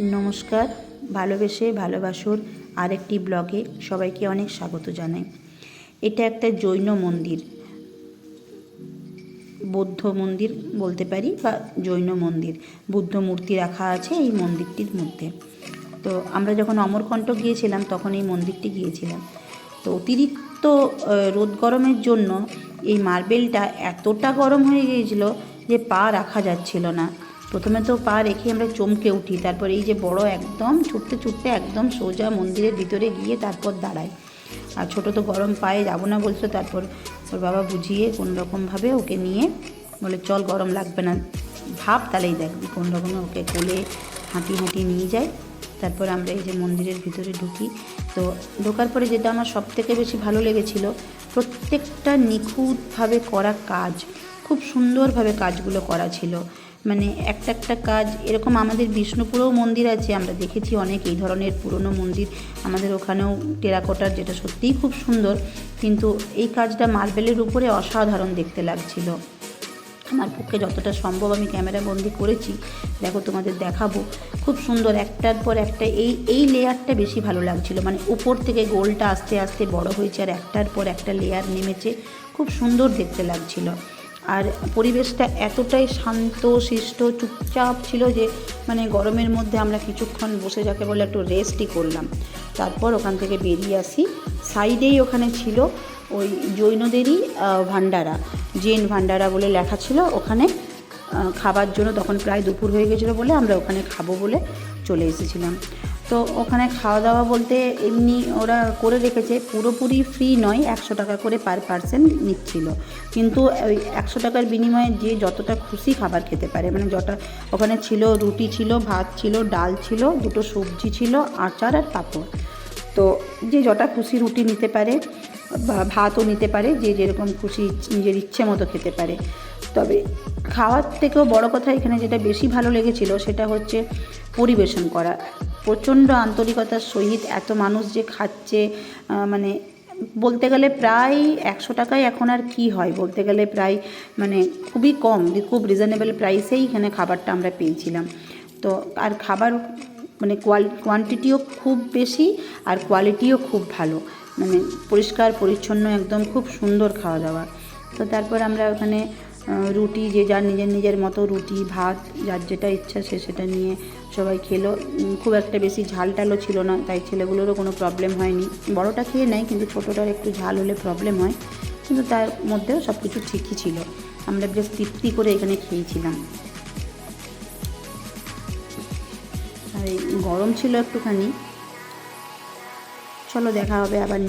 নমস্কার, ভালোবেসে ভালোবাসুর আরেকটি ব্লগে সবাইকে অনেক স্বাগত জানাই। এটা একটা জৈন মন্দির। বৌদ্ধ মন্দির বলতে পারি বা জৈন মন্দির। বুদ্ধ মূর্তি রাখা আছে এই মন্দিরটির মধ্যে। তো আমরা যখন অমরকণ্ঠ গিয়েছিলাম তখন এই মন্দিরটি গিয়েছিলাম। তো অতিরিক্ত রোদ গরমের জন্য এই মার্বেলটা এতটা গরম হয়ে গিয়েছিল যে পা রাখা যাচ্ছিল না। প্রথমে তো পা রেখে আমরা চমকে উঠি, তারপর এই যে বড় একদম, ছুটতে ছুটতে একদম সোজা মন্দিরের ভিতরে গিয়ে তারপর দাঁড়ায় আর ছোট তো গরম পায়ে যাব না বলছো, তারপর ওর বাবা বুঝিয়ে কোনো রকমভাবে ওকে নিয়ে বলে, চল গরম লাগবে না। ভাব তাহলেই দেখবি কোন রকমে ওকে কোলে হাঁটি হাঁটি নিয়ে যায়। তারপর আমরা এই যে মন্দিরের ভিতরে ঢুকি। তো ঢোকার পরে যেটা আমার সব থেকে বেশি ভালো লেগেছিল, প্রত্যেকটা নিখুঁতভাবে করা কাজ, খুব সুন্দরভাবে কাজগুলো করা ছিল। মানে একটা একটা কাজ, এরকম আমাদের বিষ্ণুপুরেও মন্দির আছে, আমরা দেখেছি অনেক, এই ধরনের পুরনো মন্দির আমাদের ওখানেও টেরাকোটার, যেটা সত্যিই খুব সুন্দর, কিন্তু এই কাজটা মার্বেলের উপরে অসাধারণ দেখতে লাগছিল। আমার পক্ষে যতটা সম্ভব আমি ক্যামেরা বন্দি করেছি, দেখো তোমাদের দেখাবো। খুব সুন্দর, একটার পর একটা, এই এই লেয়ারটা বেশি ভালো লাগছিল মানে উপর থেকে গোলটা আস্তে আস্তে বড় হয়েছে, আর একটার পর একটা লেয়ার নেমেছে, খুব সুন্দর দেখতে লাগছিল। আর পরিবেশটা এতটাই শান্ত শিষ্ট চুপচাপ ছিল যে মানে গরমের মধ্যে আমরা কিছুক্ষণ বসে যাকে বলে একটু রেস্টই করলাম। তারপর ওখান থেকে বেরিয়ে আসি। সাইডেই ওখানে ছিল ওই জৈনদেরই ভান্ডারা জেন ভান্ডারা বলে লেখা ছিল, ওখানে খাবার জন্য তখন প্রায় দুপুর হয়ে গেছিল বলে আমরা ওখানে খাব বলে চলে এসেছিলাম। তো ওখানে খাওয়া দাওয়া বলতে এমনি ওরা করে রেখেছে। পুরোপুরি ফ্রি নয়, একশো টাকা করে পার পার্সেন্ট নিচ্ছিল। কিন্তু ওই একশো টাকার বিনিময়ে যে যতটা খুশি খাবার খেতে পারে। মানে যটা ওখানে ছিল রুটি ছিল, ভাত ছিল, ডাল ছিল, দুটো সবজি ছিল, আচার আর পাঁপড়। তো যে যটা খুশি রুটি নিতে পারে ভাতও নিতে পারে, যে যেরকম খুশি নিজের ইচ্ছে মতো খেতে পারে। তবে খাওয়ার থেকেও বড় কথা এখানে যেটা বেশি ভালো লেগেছিল সেটা হচ্ছে পরিবেশন করা। প্রচণ্ড আন্তরিকতার সহিত এত মানুষ যে খাচ্ছে মানে বলতে গেলে প্রায় একশো টাকায় এখন আর কি হয়? বলতে গেলে প্রায় মানে খুবই কম, খুব রিজনেবল প্রাইসেই এখানে খাবারটা আমরা পেয়েছিলাম। তো আর খাবার মানে কোয়াল কোয়ান্টিটিও খুব বেশি আর কোয়ালিটিও খুব ভালো। মানে পরিষ্কার, পরিচ্ছন্ন, একদম খুব সুন্দর খাওয়া দাওয়া। তো তারপর আমরা ওখানে রুটি, যে যার নিজের নিজের মতো রুটি, ভাত, যার যেটা ইচ্ছা সে সেটা নিয়ে সবাই খেলো। খুব একটা বেশি ঝাল টালও ছিল না, তাই ছেলেগুলোরও কোনো প্রবলেম হয়নি। বড়টা খেয়ে নেয়, কিন্তু ছোটোটার একটু ঝাল হলে প্রবলেম হয়। কিন্তু তার মধ্যেও সব কিছু ঠিকই ছিল। আমরা বেশ তৃপ্তি করে এখানে খেয়েছিলাম। আর গরম ছিল একটুখানি চলো দেখা হবে আবার